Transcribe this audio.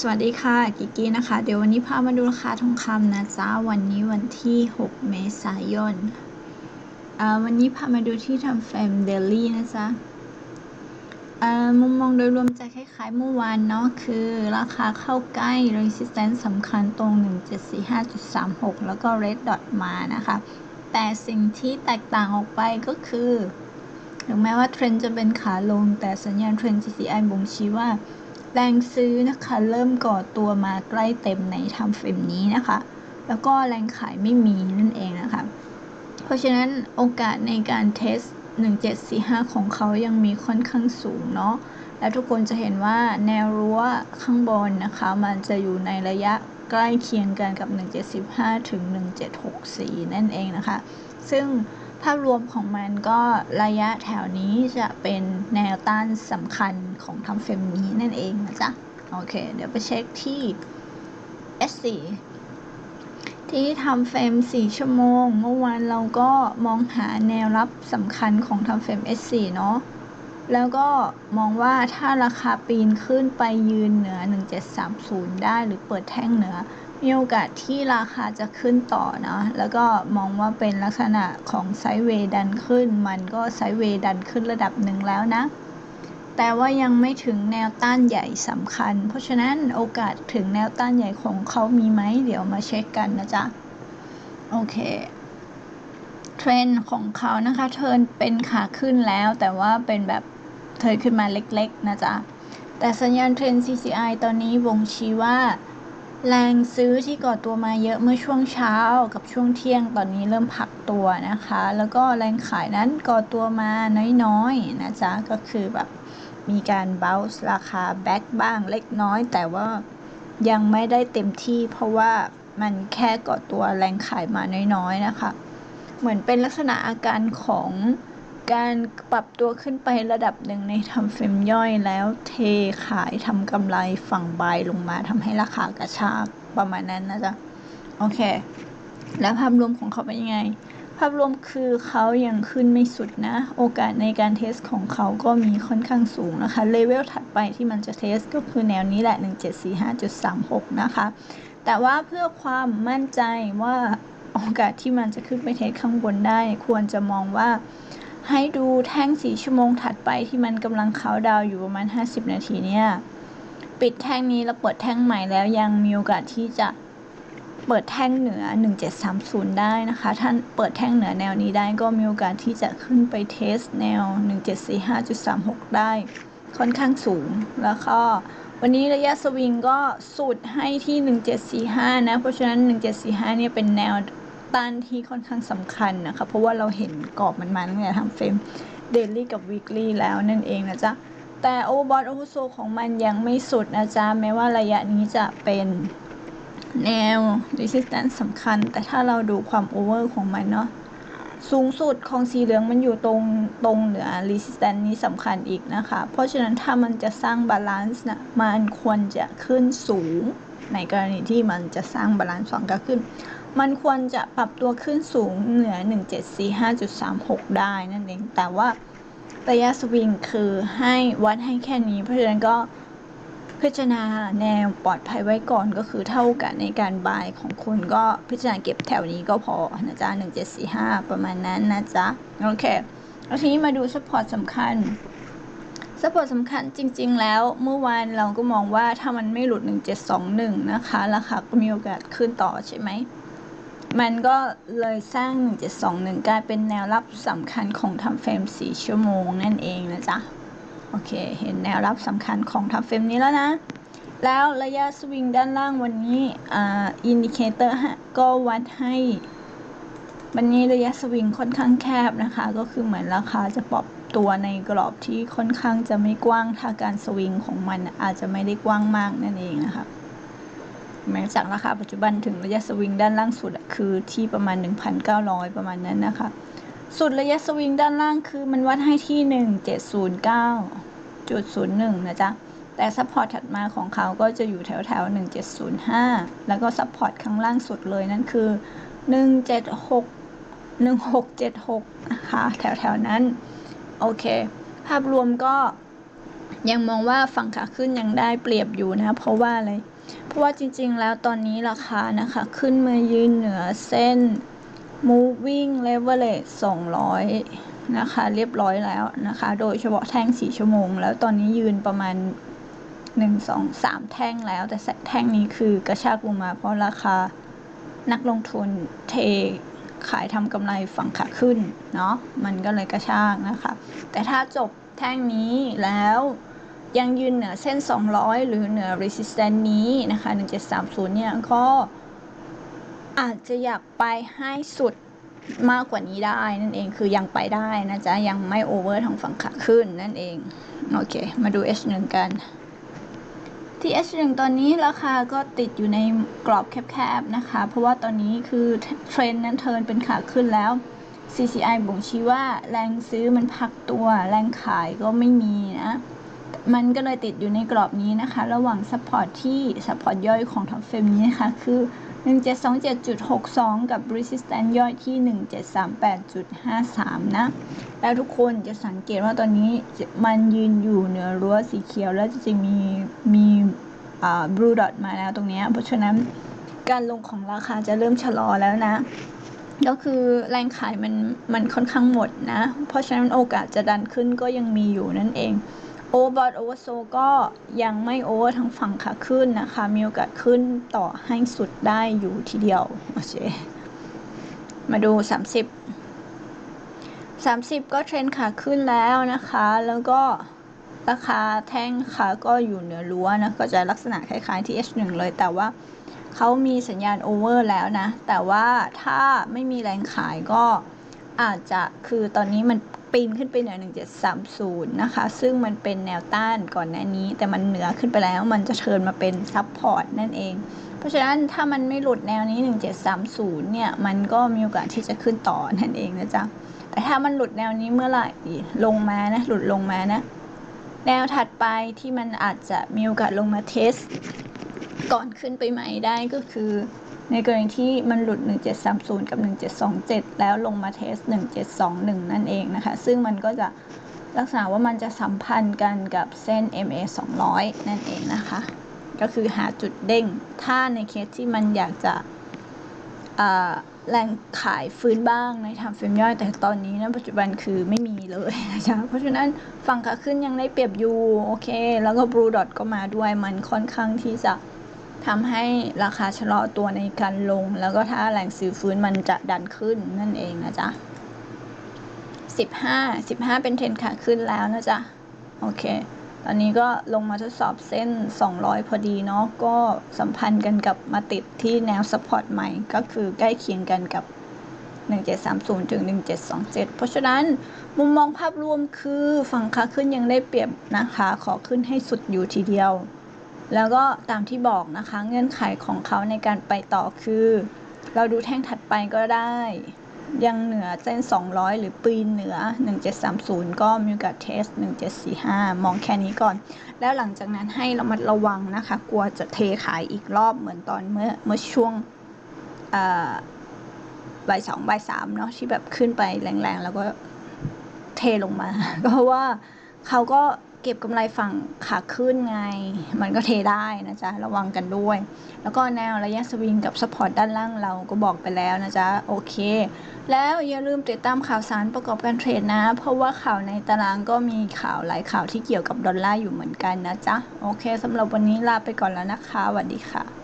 สวัสดีค่ะกิกกี้นะคะ เดี๋ยววันนี้พามาดูราคาทองคำนะจ๊ะวันนี้วันที่ 6 เมษายนอ่าวันนี้พามาดูที่ทำเฟรมเดลี่นะจ๊ะอ่ามุมมองโดยรวมจะคล้ายๆเมื่อวานเนาะคือราคาเข้าใกล้ resistance สำคัญตรง 1745.36 แล้วก็ red dot มานะคะ แต่สิ่งที่แตกต่างออกไปก็คือ ถึงแม้ว่าเทรนจะเป็นขาลง แต่สัญญาณเทรนด์ GCI บ่งชี้ว่า แรงซื้อนะคะเริ่มก่อตัวมาใกล้เต็มในทำเฟรมนี้นะคะ แล้วก็แรงขายไม่มีนั่นเองนะคะ เพราะฉะนั้นโอกาสในการเทส 1745 ของเขายังมีค่อนข้างสูงเนาะแล้วทุกคนจะเห็นว่าแนวรั้วข้างบนนะคะ มันจะอยู่ในระยะใกล้เคียงกันกับ 1715 ถึง 1764 นั่นเองนะคะ ซึ่ง ภาพรวมของมันก็ระยะแถวนี้จะเป็นแนวต้านสำคัญของทำเฟรมนี้นั่นเองนะจ๊ะ โอเค เดี๋ยวไปเช็คที่ S4 ที่ทำเฟรม 4 ชั่วโมง เมื่อวานเราก็มองหาแนวรับสำคัญของทำเฟรม S4 เนาะแล้วก็มองว่าถ้าราคาปีนขึ้นไปยืนเหนือ 1730 ได้หรือเปิดแท่งเหนือ มีโอกาสที่ราคาจะขึ้นต่อนะ แล้วก็มองว่าเป็นลักษณะของไซด์เวย์ดันขึ้น มันก็ไซด์เวย์ดันขึ้นระดับหนึ่งแล้วนะ แต่ว่ายังไม่ถึงแนวต้านใหญ่สำคัญ เพราะฉะนั้นโอกาสถึงแนวต้านใหญ่ของเขามีไหม เดี๋ยวมาเช็คกันนะจ๊ะ โอเค เทรนด์ของเขานะคะเทินเป็นขาขึ้นแล้ว แต่ว่าเป็นแบบเทินขึ้นมาเล็กๆนะจ๊ะ แต่สัญญาณเทรนด์ CCI ตอนนี้บ่งชี้ว่า แรงซื้อที่ก่อตัวมาเยอะเมื่อช่วงเช้ากับช่วงเที่ยงตอนนี้เริ่มพักตัวนะคะ แล้วก็แรงขายนั้นก่อตัวมาน้อยๆนะจ๊ะก็คือแบบมีการ bounce ราคา back บ้างเล็กน้อย แต่ว่ายังไม่ได้เต็มที่เพราะว่ามันแค่ก่อตัวแรงขายมาน้อยๆนะคะ เหมือนเป็นลักษณะอาการของ การปรับตัวขึ้นไประดับหนึ่งในทำเฟรมย่อยแล้วเทขายทำกำไรฝั่งบายลงมาทำให้ราคากระชากประมาณนั้นนะจ๊ะ โอเค แล้วภาพรวมของเขาเป็นยังไง ภาพรวมคือเขายังขึ้นไม่สุดนะ โอกาสในการเทสของเขาก็มีค่อนข้างสูงนะคะ เลเวลถัดไปที่มันจะเทสก็คือแนวนี้แหละ 1745.36 นะคะ แต่ว่าเพื่อความมั่นใจว่าโอกาสที่มันจะขึ้นไปเทสข้างบนได้ ควรจะมองว่า ให้ดูแท่งสีชั่วโมงถัดไปที่มันกำลังเขาดาวอยู่ประมาณ 50 นาทีเนี่ย ปิดแท่งนี้แล้วเปิดแท่งใหม่แล้วยังมีโอกาสที่จะเปิดแท่งเหนือ 1730 ได้นะคะถ้านเปิดแท่งเหนือแนวนี้ได้ก็มีโอกาสที่จะขึ้นไปเทสแนว 1745.36 ได้ค่อนข้างสูงแล้วก็วันนี้ระยะสวิงก็สุดให้ที่ 1745 นะ เพราะฉะนั้น 1745 เนี่ยเป็นแนว ต้านที่ค่อนข้างสำคัญนะคะ เพราะว่าเราเห็นกรอบมันมาตั้งแต่ทำเฟรมเดลี่กับวีคลี่แล้วนั่นเองนะจ๊ะ แต่โอเวอร์บอทโอเวอร์โซของมันยังไม่สุดนะจ๊ะ แม้ว่าระยะนี้จะเป็นแนว resistance สำคัญ แต่ถ้าเราดูความโอเวอร์ของมันเนาะสูงสุดของสีเหลืองมันอยู่ตรงตรงเหนือ resistance นี้สำคัญอีกนะคะ เพราะฉะนั้นถ้ามันจะสร้างบาลานซ์นะมันควรจะขึ้นสูง ในกรณีที่มันจะสร้างบาลานซ์สองก็ขึ้น มันควรจะปรับตัวขึ้นสูงเหนือ 1745.36 ได้นั่นเอง แต่ว่าระยะสวิงคือให้วัดให้แค่นี้ เพราะฉะนั้นก็พิจารณาแนวปลอดภัยไว้ก่อนก็คือเท่ากันในการบายของคุณก็พิจารณาเก็บแถวนี้ก็พอนะจ๊ะ 1745 ประมาณนั้นนะจ๊ะ โอเคแล้วทีนี้มาดูสปอร์ตสำคัญสปอร์ตสำคัญจริง ๆ แล้วเมื่อวานเราก็มองว่าถ้ามันไม่หลุด 1721 นะคะ ราคาก็มีโอกาสขึ้นต่อใช่ไหม มันก็เลยสร้าง 1721 กลายเป็นแนวรับสำคัญของทำเฟรม 4 ชั่วโมงนั่นเองนะจ๊ะ โอเค เห็นแนวรับสำคัญของทำเฟรมนี้แล้วนะ แล้วระยะสวิงด้านล่างวันนี้อ่าอินดิเคเตอร์ฮะก็วัดให้ วันนี้ระยะสวิงค่อนข้างแคบนะคะ ก็คือเหมือนราคาจะปรับตัวในกรอบที่ค่อนข้างจะไม่กว้างถ้าการสวิงของมันอาจจะไม่ได้กว้างมากนั่นเองนะคะ หมายจากราคาปัจจุบันถึงระยะสวิงด้านล่างสุดคือที่ประมาณ 1,900 ประมาณนั้นนะคะ สุดระยะสวิงด้านล่างคือมันวัดให้ที่ 1709.01 นะจ๊ะ แต่ซัพพอร์ตถัดมาของเขาก็จะอยู่แถวแถว1705 แล้วก็ซัพพอร์ตข้างล่างสุดเลยนั่นคือ 176 1676 นะคะแถวแถวนั้น โอเค ภาพรวมก็ยังมองว่าฝั่งขาขึ้นยังได้เปรียบอยู่นะ เพราะว่าอะไร เพราะว่าจริงๆ แล้วตอนนี้ราคานะคะ ขึ้นมายืนเหนือเส้น moving leverage 200 นะคะ เรียบร้อยแล้วนะคะ โดยเฉพาะแท่ง 4 ชั่วโมง แล้วตอนนี้ยืนประมาณ 1 2 3 แท่งแล้ว แต่แท่งนี้คือกระชากลงมา เพราะราคานักลงทุนเทขายทำกำไรฝั่งขาขึ้นเนาะมันก็เลยกระชากนะคะ แต่ถ้าจบแท่งนี้แล้ว ยังยืนเหนือเส้น 200 หรือเหนือ resistance นี้นะคะ 1730 เนี่ยก็อาจจะอยากไปให้สุดมากกว่านี้ได้นั่นเองคือยังไปได้นะจ๊ะ ยังไม่โอเวอร์ทางฝั่งขาขึ้นนั่นเอง โอเค มาดู H1 กัน ที่ H1 ตอนนี้ราคาก็ติดอยู่ในกรอบแคบๆนะคะ เพราะว่าตอนนี้คือเทรนด์นั้นเทิร์นเป็นขาขึ้นแล้ว CCI บ่งชี้ว่าแรงซื้อมันพักตัว แรงขายก็ไม่มีนะ มันก็เลยติดอยู่ในกรอบนี้นะคะ ระหว่างซัพพอร์ตที่ซัพพอร์ตย่อยของท็อปเฟมนี้นะคะคือ 1727.62 กับ resistance ย่อยที่ 1738.53 นะ แล้วทุกคนจะสังเกตว่าตอนนี้มันยืนอยู่เหนือรั้วสีเขียว แล้วจะมีมีอ่า blue dot มาแล้วตรงนี้ เพราะฉะนั้นการลงของราคาจะเริ่มชะลอแล้วนะ ก็คือแรงขายมันมันค่อนข้างหมดนะ เพราะฉะนั้นโอกาสจะดันขึ้นก็ยังมีอยู่นั่นเอง โอเวอร์บอทโอเวอร์โซก็ยังไม่โอเวอร์ทั้งฝั่งขาขึ้นนะคะ มีโอกาสขึ้นต่อให้สุดได้อยู่ทีเดียว โอเค มาดู 30 30 ก็เทรนขาขึ้นแล้วนะคะ แล้วก็ราคาแท่งขาก็อยู่เหนือรั้วนะ ก็จะลักษณะคล้ายๆที่ H1 เลย แต่ว่าเขามีสัญญาณโอเวอร์แล้วนะ แต่ว่าถ้าไม่มีแรงขายก็อาจจะคือตอนนี้มัน ปีนขึ้นไปเหนือ 1730 นะคะ ซึ่งมันเป็นแนวต้านก่อนหน้านี้ แต่มันเหนือขึ้นไปแล้ว มันจะเชิญมาเป็นซับพอร์ตนั่นเอง เพราะฉะนั้นถ้ามันไม่หลุดแนวนี้ 1730 เนี่ย มันก็มีโอกาสที่จะขึ้นต่อนั่นเองนะจ๊ะ แต่ถ้ามันหลุดแนวนี้เมื่อไหร่ลงมานะ หลุดลงมานะ แนวถัดไปที่มันอาจจะมีโอกาสลงมาเทสก่อนขึ้นไปใหม่ได้ก็คือ ในกรณีที่มันหลุด 1730 กับ 1727 แล้วลงมาเทส 1721 นั่นเองนะคะ ซึ่งมันก็จะลักษณะว่ามันจะสัมพันธ์กันกับเส้น MA 200 นั่นเองนะคะ ก็คือหาจุดเด้ง ถ้าในเคสที่มันอยากจะแรงขายฟื้นบ้างในทำเฟรมย่อย แต่ตอนนี้นะปัจจุบันคือไม่มีเลยนะคะเพราะฉะนั้นฝั่งขาขึ้นยังได้เปรียบอยู่ โอเค แล้วก็ Blue Dot ก็มาด้วยมันค่อนข้างที่จะ ทำให้ราคาชะลอตัวในการลง แล้วก็ถ้าแรงซื้อฟื้นมันจะดันขึ้นนั่นเองนะจ๊ะ15 15 เป็นเทรนขาขึ้นแล้วนะจ๊ะ โอเค ตอนนี้ก็ลงมาทดสอบเส้น 200 พอดีเนาะ ก็สัมพันธ์กันกับมาติดที่แนวสปอร์ตใหม่ ก็คือใกล้เคียงกันกับ 1730 ถึง 1727 เพราะฉะนั้นมุมมองภาพรวมคือฝั่งขาขึ้นยังได้เปรียบนะคะ ขอขึ้นให้สุดอยู่ทีเดียว แล้วก็ตามที่บอกนะคะ เงื่อนไขของเขาในการไปต่อคือ เราดูแท่งถัดไปก็ได้ ยังเหนือเส้น 200 หรือปีนเหนือ 1730 ก็มีโอกาสเทส 1745 มองแค่นี้ก่อน แล้วหลังจากนั้นให้เรามัดระวังนะคะ กลัวจะเทขายอีกรอบเหมือนตอนเมื่อเมื่อช่วงบ่ายสองบ่ายสามเนาะที่แบบขึ้นไปแรงๆ แล้วก็เทลงมา ก็เพราะว่าเขาก็ เก็บกำไรฝั่งขาขึ้นไง มันก็เทได้นะจ๊ะ ระวังกันด้วย แล้วก็แนวระยะสวิงกับสปอร์ตด้านล่างเราก็บอกไปแล้วนะจ๊ะ โอเค แล้วอย่าลืมติดตามข่าวสารประกอบการเทรดนะ เพราะว่าข่าวในตารางก็มีข่าวหลายข่าวที่เกี่ยวกับดอลลาร์อยู่เหมือนกันนะจ๊ะ โอเคสำหรับวันนี้ลาไปก่อนแล้วนะคะสวัสดีค่ะ